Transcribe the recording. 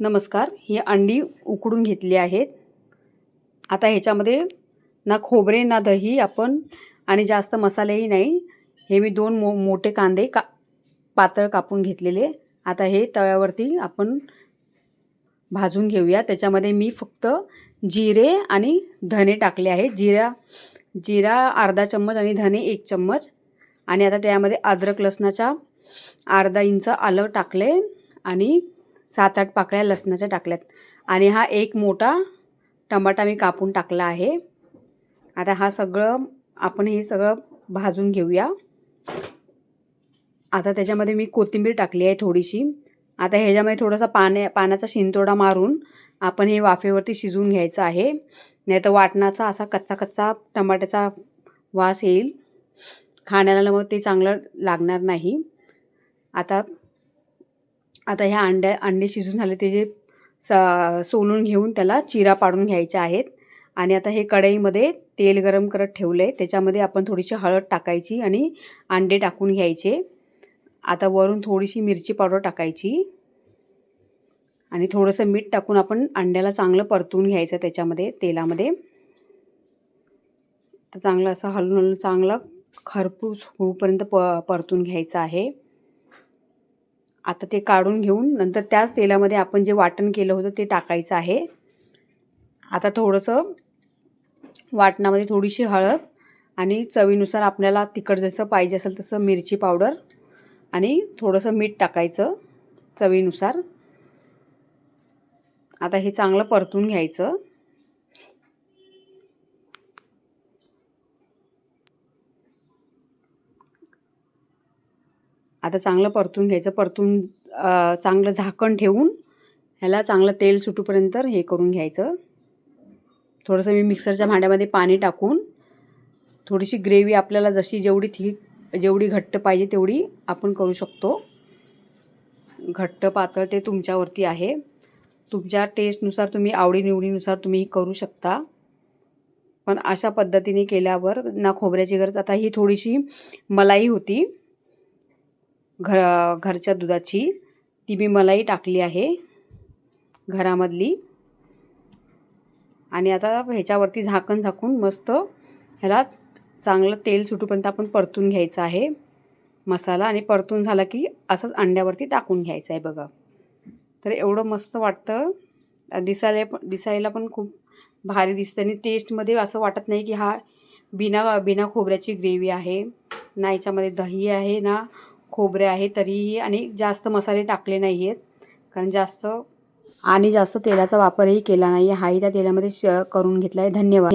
नमस्कार. ही अंडी उकडून घेतली आहेत. आता ह्याच्यामध्ये ना खोबरे ना दही आपण आणि जास्त मसालेही नाही. हे मी दोन मो मोठे कांदे का पातळ कापून घेतलेले. आता हे तव्यावरती आपण भाजून घेऊया. त्याच्यामध्ये मी फक्त जिरे आणि धने टाकले आहेत. जिरा जिरा अर्धा चम्मच आणि धने एक चम्मच. आणि आता त्यामध्ये अद्रक लसणाच्या अर्धा इंच आलं टाकले. आणि सात आठ पाकळ्या लसणाच्या टाकल्यात. आणि हा एक मोठा टमाटा मी कापून टाकला आहे. आता हा सगळं आपण हे सगळं भाजून घेऊया. आता त्याच्यामध्ये मी कोथिंबीर टाकली आहे थोडीशी. आता ह्याच्यामध्ये थोडासा पाण्या पाण्याचा शिंतोडा मारून आपण हे वाफेवरती शिजवून घ्यायचं आहे. नाही तर वाटणाचा असा कच्चा कच्चा टमाट्याचा वास येईल. खाण्याला मग ते चांगलं लागणार नाही. आता आता ह्या अंड्या अंडे शिजून झाले ते जे स सोलून घेऊन त्याला चिरा पाडून घ्यायच्या आहेत. आणि आता हे कढईमध्ये तेल गरम करत ठेवलं आहे त्याच्यामध्ये आपण थोडीशी हळद टाकायची आणि अंडे टाकून घ्यायचे. आता वरून थोडीशी मिरची पावडर टाकायची. आणि थोडंसं मीठ टाकून आपण अंड्याला चांगलं परतून घ्यायचं त्याच्यामध्ये तेलामध्ये. तर चांगलं असं हलून हलून चांगलं खरपूस होऊपर्यंत प परतून घ्यायचं आहे. आता ते काढून घेऊन नंतर त्याच तेलामध्ये आपण जे वाटण केलं होतं ते टाकायचं आहे. आता थोडंसं वाटणामध्ये थोडीशी हळद आणि चवीनुसार आपल्याला तिखट जसं पाहिजे असेल तसं मिरची पावडर आणि थोडंसं मीठ टाकायचं चवीनुसार. आता हे चांगलं परतून घ्यायचं. आता चांगलं परतून घ्यायचं. परतून चांगलं झाकण ठेवून ह्याला चांगलं तेल सुटूपर्यंत हे करून घ्यायचं. थोडंसं मी मिक्सरच्या भांड्यामध्ये पाणी टाकून थोडीशी ग्रेव्ही आपल्याला जशी जेवढी थिक जेवढी घट्ट पाहिजे तेवढी आपण करू शकतो. घट्ट पातळ ते तुमच्यावरती आहे. तुमच्या टेस्टनुसार तुम्ही आवडीनिवडीनुसार तुम्ही करू शकता. पण अशा पद्धतीने केल्यावर ना खोबऱ्याची गरज. आता ही थोडीशी मलाई होती. घर घरच्या दुधाची. ती मी मलाई टाकली आहे घरामधली. आणि आता ह्याच्यावरती झाकण झाकून मस्त ह्याला चांगलं तेल सुटूपर्यंत आपण परतून घ्यायचं आहे. मसाला आणि परतून झाला की असंच अंड्यावरती टाकून घ्यायचं आहे बघा. तर एवढं मस्त वाटतं. दिसायला पण दिसायला पण खूप भारी दिसतं आणि टेस्टमध्ये असं वाटत नाही की हा बिना बिना खोबऱ्याची ग्रेव्ही आहे. ना याच्यामध्ये दही आहे ना खोबरे आहे तरीही आणि जास्त मसाले टाकले नाही आहेत कारण जास्त आणि जास्त तेलाचा वापरही केला नाही. हाही त्या तेलामध्ये श करून घेतला आहे धन्यवाद.